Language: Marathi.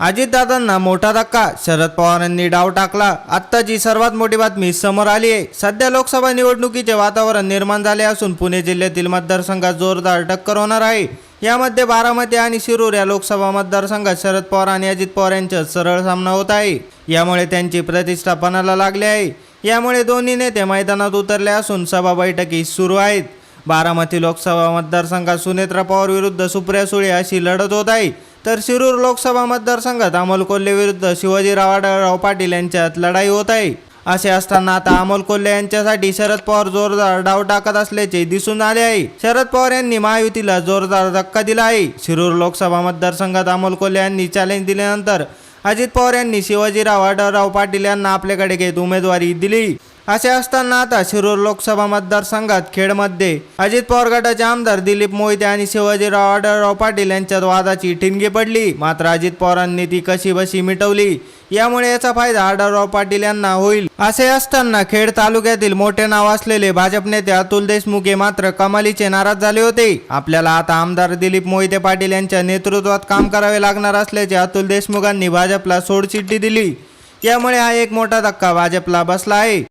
अजितदादांना मोठा धक्का. शरद पवारांनी डाव टाकला. आत्ताची सर्वात मोठी बातमी समोर आली आहे. सध्या लोकसभा निवडणुकीचे वातावरण निर्माण झाले असून पुणे जिल्ह्यातील मतदारसंघात जोरदार टक्कर होणार आहे. यामध्ये बारामती आणि शिरूर या लोकसभा मतदारसंघात शरद पवार आणि अजित पवार यांच्यात सरळ सामना होत आहे. यामुळे त्यांची प्रतिष्ठापनाला लागली आहे. यामुळे दोन्ही नेते मैदानात उतरले असून सभा बैठकी सुरू आहेत. बारामती लोकसभा मतदारसंघात सुनेत्रा पवार विरुद्ध सुप्रिया सुळे अशी लढत होत आहे. तर शिरूर लोकसभा मतदारसंघात अमोल कोल्हे विरुद्ध शिवाजीराव आढळराव पाटील यांच्यात लढाई होत आहे. असे असताना आता अमोल कोल्हे यांच्यासाठी शरद पवार जोरदार डाव टाकत असल्याचे दिसून आले आहे. शरद पवार यांनी महायुतीला जोरदार धक्का दिला आहे. शिरूर लोकसभा मतदारसंघात अमोल कोल्हे यांनी चॅलेंज दिल्यानंतर अजित पवार यांनी शिवाजीराव आढळराव पाटील यांना आपल्याकडे घेत उमेदवारी दिली. असे असताना आता शिरूर लोकसभा मतदारसंघात खेडमध्ये अजित पवार गटाचे आमदार दिलीप मोहिते आणि शिवाजीराव आढळराव पाटील यांच्यात वादाची ठिणगी पडली. मात्र अजित पवारांनी ती कशी बशी मिटवली. यामुळे याचा फायदा आढळराव पाटील यांना होईल. असे असताना खेड तालुक्यातील मोठे नाव असलेले भाजप नेते अतुल देशमुख हे मात्र कमालीचे नाराज झाले होते. आपल्याला आता आमदार दिलीप मोहिते पाटील यांच्या नेतृत्वात काम करावे लागणार असल्याचे अतुल देशमुखांनी भाजपला सोडचिठ्ठी दिली. यामुळे हा एक मोठा धक्का भाजपला बसला आहे.